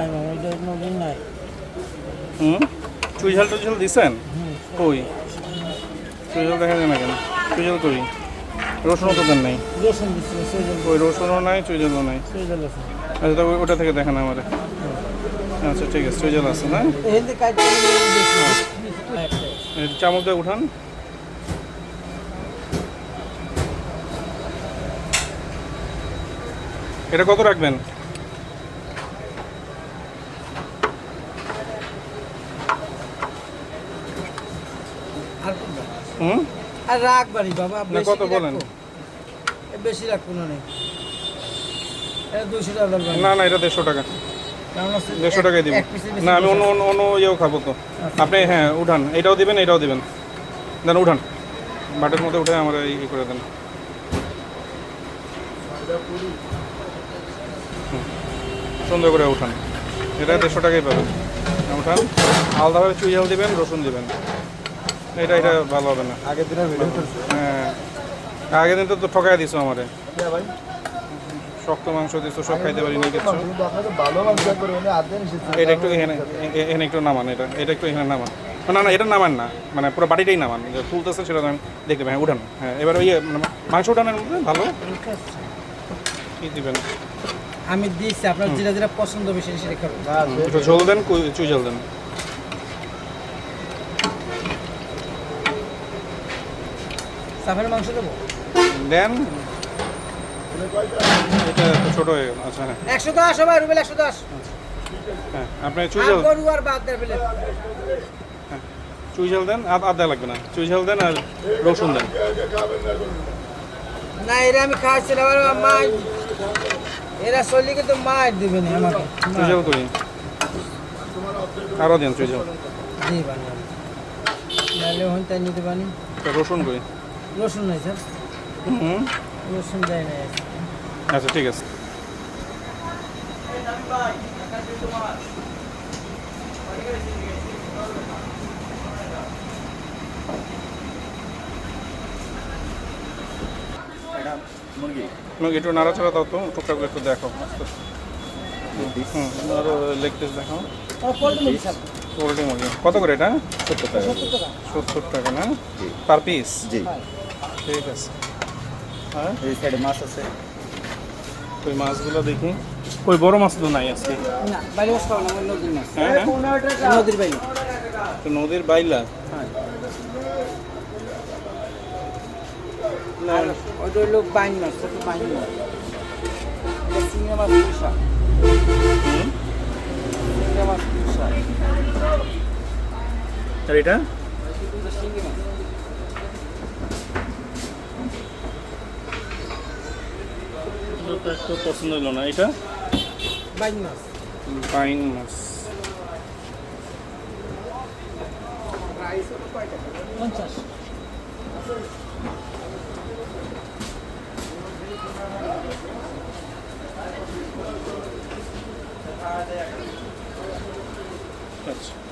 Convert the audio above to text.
নাই মামা এটা নদীর নাই। হুম? চুই ঝাল টুই ঝাল দিছেন কই? চুই ঝাল দেখা যায় না কেন? চুই ঝাল কই? রসুনও তো দেন নাই। রসুন ওই রসুনও নাই চুই ঝালও নাই? সৈজল আছে। আচ্ছা তো ওটা থেকে দেখান আমারে। আচ্ছা ঠিক আছে চুই ঝাল আছে না? চামচ দিয়ে উঠান। এটা কত রাখবেন? হুম আর রাখ বাড়ি বাবা কত বলেন? বেশি রাখব না নেই এটা দুশো টাকা না না এটা দেড়শো টাকা। দেড়শো টাকাই দিব। এক piece-এর বেশি না আমি অন্য অন্য অন্য ইয়েও খাব তো। আপনি হ্যাঁ উঠান। এটাও দিবেন এটাও দিবেন। দেন উঠান। বাটের মধ্যে উঠে আমার ই করে দেন। সুন্দর করে উঠান। এটা দেড়শো টাকাই পাবেন। উঠান। আলাদাভাবে চুই ঝাল দিবেন রসুন দিবেন। এটা এটা ভালো হবে না। আগের দিনের ভিডিও হ্যাঁ। আগের দিন তো তো ঠকাই দিছো আমারে। ভাই? শক্ত মাংস দিছো সব খাইতে পারি না কিছু মানে এটা একটু এখানে এখানে একটু নামান এটা এটা একটু এখানে নামান। না না এটা নামান না। মানে পুরো বাড়িটাই নামান। যে তুলতেছে সেটা আমি দেখতে পাই হ্যাঁ উঠান। হ্যাঁ এবার ওই মানে মাংস উঠানের মধ্যে ভালো। কি দিবেন? আমি দিচ্ছি আপনার যেটা যেটা পছন্দ বেশি সেটা খাবেন। না ঝোল দেন চুই ঝোল দেন। সাফের মাংস দেবো? দেন। এটা ছোট হয়ে গেল আচ্ছা হ্যাঁ। একশো দশ সবাই রুবেল একশো দশ। হ্যাঁ আপনি চুই আর ঝাল গরু আর বাদ দেয় ফেলে চুই ঝাল দেন আদ আদা লাগবে না। চুই ঝাল দেন আর রসুন দেন। না এরা আমি খাচ্ছি না এবার মা এরা চলি কিন্তু মার দেবে না আমাকে। চুই ঝাল করি। আরও দেন চুই ঝাল। জি বানি নাহলে ওখান তাই নিতে পারি। রসুন করি। রসুন নাই স্যার। হুম। রসুন দেয় না আচ্ছা ঠিক আছে। মুরগি একটু নাড়াচাড়া দাও তো টুকটাক একটু দেখো হুম আরও লেগ পিস দেখাও পোলট্রি মুরগি কত করে এটা? সত্তর টাকা। সত্তর টাকা না? পার পিস জি। ঠিক আছে। হ্যাঁ? এই সাইডে মাছ আছে। ওই মাছগুলো দেখি। ওই বড় মাছ তো নাই আজকে। না মাছ না নদীর মাছ। হ্যাঁ হ্যাঁ। নদীর বাইরে। তো নদীর বাইলা? ওইটা হইল বাইন মাছ ছোট বাইন মাছ। চিংড়া মাছ পুষা। চিংড়া মাছ পুষা। আর এটা? এটা তো পছন্দ হলো না এটা? বাইন মাছ। বাইন মাছ। আচ্ছা।